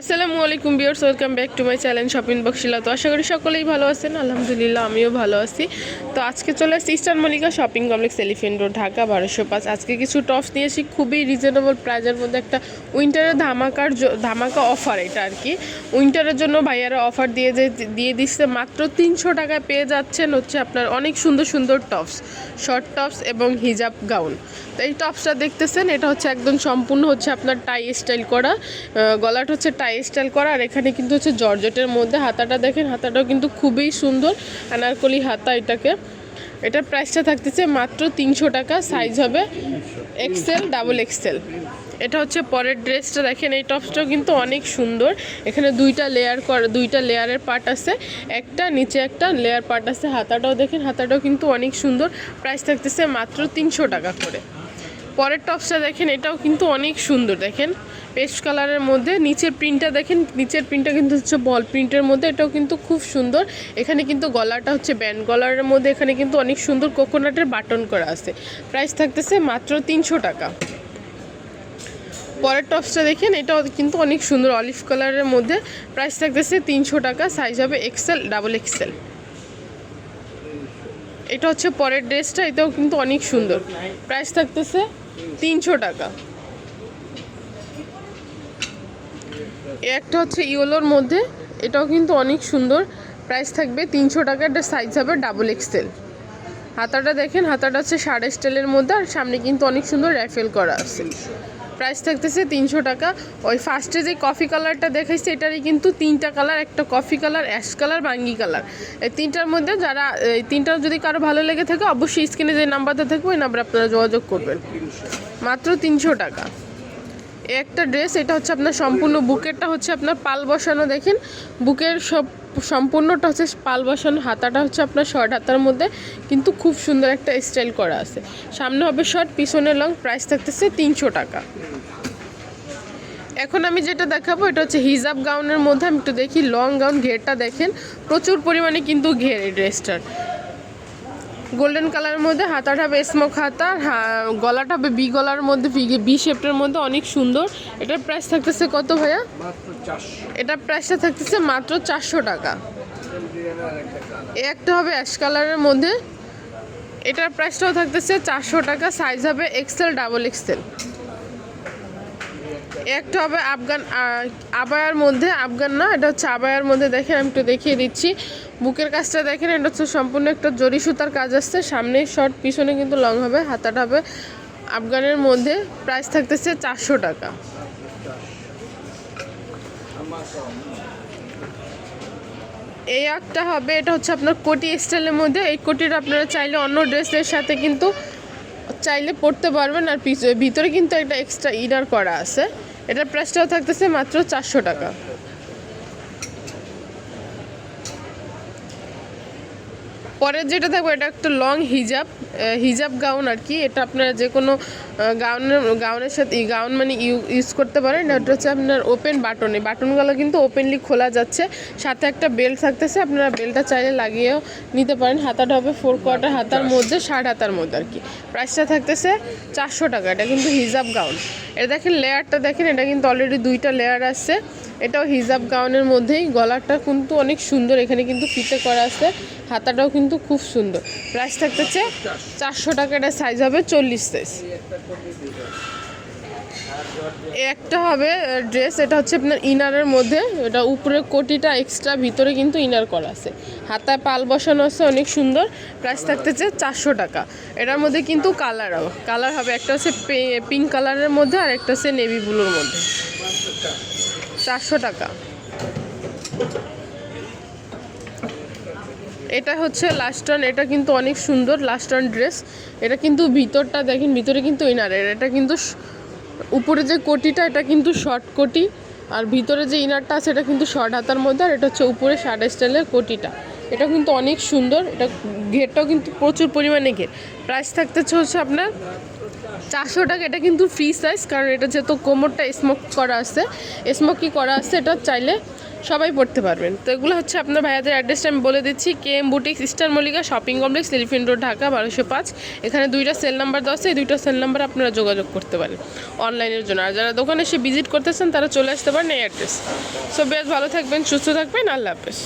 আসসালামু আলাইকুম বিয়ার্স welcome back to my channel shopping বক্সিলা তো আশা করি সকলেই ভালো আছেন। আলহামদুলিল্লাহ, আমিও ভালো আছি। তো আজকে চলে আসছি Eastern Mallika shopping complex elephant road, Dhaka, বারোশো পাঁচ। আজকে কিছু টপস নিয়েছি খুবই রিজনেবল প্রাইজের মধ্যে একটা উইন্টারের ধামাকার ধামাকা অফার এটা আর কি। উইন্টারের জন্য ভাইয়ারা অফার দিয়ে যে দিয়ে দিচ্ছে, মাত্র তিনশো টাকায় পেয়ে যাচ্ছেন হচ্ছে আপনার অনেক সুন্দর সুন্দর টপস। শর্ট টপস এবং হিজাব গাউন তো এই টপসটা দেখতেছেন, এটা হচ্ছে একদম সম্পূর্ণ হচ্ছে আপনার টাই স্টাইল করা। গলাটা হচ্ছে টাই স্টাইল করা, আর এখানে কিন্তু হচ্ছে জর্জেটের মধ্যে হাতাটা দেখেন, হাতাটাও কিন্তু খুবই সুন্দর, আনারকলি হাতা এটাকে। এটার প্রাইসটা থাকতেছে মাত্র তিনশো টাকা সাইজ হবে এক্সেল ডাবল এক্সেল এটা হচ্ছে পরের ড্রেসটা, দেখেন এই টপসটাও কিন্তু অনেক সুন্দর। এখানে দুইটা লেয়ার করা, দুইটা লেয়ারের পার্ট আছে, একটা নিচে একটা লেয়ার পার্ট আছে। হাতাটাও দেখেন, হাতাটাও কিন্তু অনেক সুন্দর। প্রাইস থাকতেছে মাত্র তিনশো টাকা করে। পরের টপসটা দেখেন, এটাও কিন্তু অনেক সুন্দর, দেখেন। পেস্ট কালারের মধ্যে, নিচের প্রিন্টটা দেখেন, নিচের প্রিন্টটা কিন্তু হচ্ছে বল প্রিন্টের মধ্যে, এটাও কিন্তু খুব সুন্দর। এখানে কিন্তু গলাটা হচ্ছে ব্যান্ড গলারের মধ্যে, এখানে কিন্তু অনেক সুন্দর কোকোনাটের বাটন করা আছে। প্রাইস থাকতেছে মাত্র তিনশো টাকা। পরের টপসটা দেখেন, এটাও কিন্তু অনেক সুন্দর অলিভ কালারের মধ্যে। প্রাইস থাকতেছে তিনশো টাকা সাইজ হবে এক্সেল ডাবল এক্সেল এটা হচ্ছে পরের ড্রেসটা এটাও কিন্তু অনেক সুন্দর। প্রাইস থাকতেছে তিনশো টাকা। একটা হচ্ছে ইয়োলোর মধ্যে, এটাও কিন্তু অনেক সুন্দর। প্রাইস থাকবে তিনশো টাকা একটা সাইজ হবে ডাবল এক্সেল হাতাটা দেখেন, হাতাটা হচ্ছে সাড়ে স্টেলের মধ্যে, আর সামনে কিন্তু অনেক সুন্দর র্যাফেল করা আছে। প্রাইস থাকতেছে তিনশো টাকা। ওই ফার্স্টে যে কফি কালারটা দেখাইছে, এটারই কিন্তু তিনটা কালার একটা কফি কালার অ্যাশ কালার বাঙ্গি কালার এই তিনটার মধ্যে যারা, এই তিনটা যদি কারও ভালো লেগে থাকে, অবশ্যই স্ক্রিনে যে নাম্বারটা থাকবে, ওই নাম্বারে আপনারা যোগাযোগ করবেন। মাত্র তিনশো টাকা। একটা ড্রেস এটা হচ্ছে আপনার সম্পূর্ণ বুকেরটা হচ্ছে আপনার পাল বসানো, দেখেন। বুকের সব সম্পূর্ণটা হচ্ছে পাল বসানো, হাতাটা হচ্ছে আপনার শর্ট হাতার মধ্যে, কিন্তু খুব সুন্দর একটা স্টাইল করা আছে। সামনে হবে শর্ট পিছনে লং প্রাইস থাকতেছে তিনশো টাকা। এখন আমি যেটা দেখাবো, এটা হচ্ছে হিজাব গাউনের মধ্যে, আমি একটু দেখি লং গাউন ঘেরটা দেখেন, প্রচুর পরিমাণে কিন্তু ঘের এই ড্রেসটার গোল্ডেন কালারের মধ্যে হাতাটা হবে স্মোক হাতা গলাটা হবে বি গলার মধ্যে বি শেপটার মধ্যে অনেক সুন্দর। এটার প্রাইস থাকতেছে কত ভাইয়া? এটার প্রাইসটা থাকতেছে মাত্র চারশো টাকা। এ একটা হবে অ্যাশ কালারের মধ্যে। এটার প্রাইসটাও থাকতেছে চারশো টাকা সাইজ হবে এক্সেল ডাবল এক্সেল একটা হবে আফগান আবায়ার মধ্যে, আফগান না, এটা হচ্ছে আবায়ার মধ্যে দেখেন, আমি একটু দেখিয়ে দিচ্ছি। বুকের কাজটা দেখেন, এটা হচ্ছে সম্পূর্ণ একটা জরি সুতার কাজ আসছে। সামনে শর্ট পিছনে কিন্তু লং হবে, হাতাটা হবে আফগানের মধ্যে। প্রাইস থাকতেছে চারশো টাকা। এই একটা হবে, এটা হচ্ছে আপনার কোটি স্টাইলের মধ্যে। এই কোটিটা আপনারা চাইলে অন্য ড্রেসের সাথে কিন্তু চাইলে পড়তে পারবেন আর ভিতরে কিন্তু একটা এক্সট্রা ইনার করা আছে। এটার প্রাইসটাও থাকতেছে মাত্র চারশো টাকা। পরের যেটা থাকবে, এটা একটা লং হিজাব হিজাব গাউন আর কি। এটা আপনারা যে কোনো গাউনের গাউনের সাথে গাউন মানে ইউজ করতে পারেন। এটা হচ্ছে আপনার ওপেন বাটনে বাটনগুলো কিন্তু ওপেনলি খোলা যাচ্ছে। সাথে একটা বেল্ট থাকতেছে। আপনারা বেল্টটা চাইলে লাগিয়েও নিতে পারেন। হাতাটা হবে ফোর কোয়ার্টার হাতার মধ্যে, ষাট হাতার মধ্যে আর কি। প্রাইসটা থাকতেছে চারশো টাকা। এটা কিন্তু হিজাব গাউন এটা দেখেন লেয়ারটা দেখেন। এটা কিন্তু অলরেডি দুইটা লেয়ার আছে। এটাও হিজাব গাউনের মধ্যেই। গলাটা কিন্তু অনেক সুন্দর। এখানে কিন্তু ফিতে করা আছে। হাতাটাও কিন্তু খুব সুন্দর। প্রাইস থাকতেছে চারশো টাকা। এটা সাইজ হবে চল্লিশ সাইজ একটা হবে ড্রেস এটা হচ্ছে আপনার ইনারের মধ্যে। এটা উপরে কোটিটা এক্সট্রা ভিতরে কিন্তু ইনার করা আছে। হাতায় পাল বসানো আছে, অনেক সুন্দর। প্রাইস থাকতেছে চারশো টাকা। এটার মধ্যে কিন্তু কালার হবে কালার হবে, একটা হচ্ছে পিঙ্ক কালারের মধ্যে, আর একটা হচ্ছে নেভি ব্লুর মধ্যে। চারশো টাকা। এটা হচ্ছে লাস্টন এটা কিন্তু অনেক সুন্দর লাস্টন ড্রেস এটা কিন্তু ভিতরটা দেখেন, ভিতরে কিন্তু ইনারের এটা কিন্তু উপরে যে কোটিটা, এটা কিন্তু শর্ট কোটি। আর ভিতরে যে ইনারটা আছে, এটা কিন্তু শর্ট হাতার মধ্যে। আর এটা হচ্ছে উপরে শার্ট স্টাইলের কোটিটা। এটা কিন্তু অনেক সুন্দর। এটা ঘেরটাও কিন্তু প্রচুর পরিমাণে ঘের। প্রাইস থাকতেছে হচ্ছে আপনার চারশো টাকা। এটা কিন্তু ফ্রি সাইজ কারণ এটা যেহেতু কোমরটা স্মোক করা আছে স্মোকি করা আছে, এটা চাইলে সবাই পড়তে পারবেন। তো এগুলো হচ্ছে আপনার ভাইয়াদের অ্যাড্রেসটা আমি বলে দিচ্ছি। K M boutique Eastern Mallika, shopping complex elephant road, Dhaka, বারোশো পাঁচ। এখানে দুইটা সেল নাম্বার দেওয়া আছে। এই দুইটা সেল নাম্বার আপনারা যোগাযোগ করতে পারেন অনলাইনের জন্য। আর যারা দোকানে এসে ভিজিট করতেছেন, তারা চলে আসতে পারেন এই অ্যাড্রেস সো বেশ ভালো থাকবেন, সুস্থ থাকবেন। আল্লাহ হাফেজ।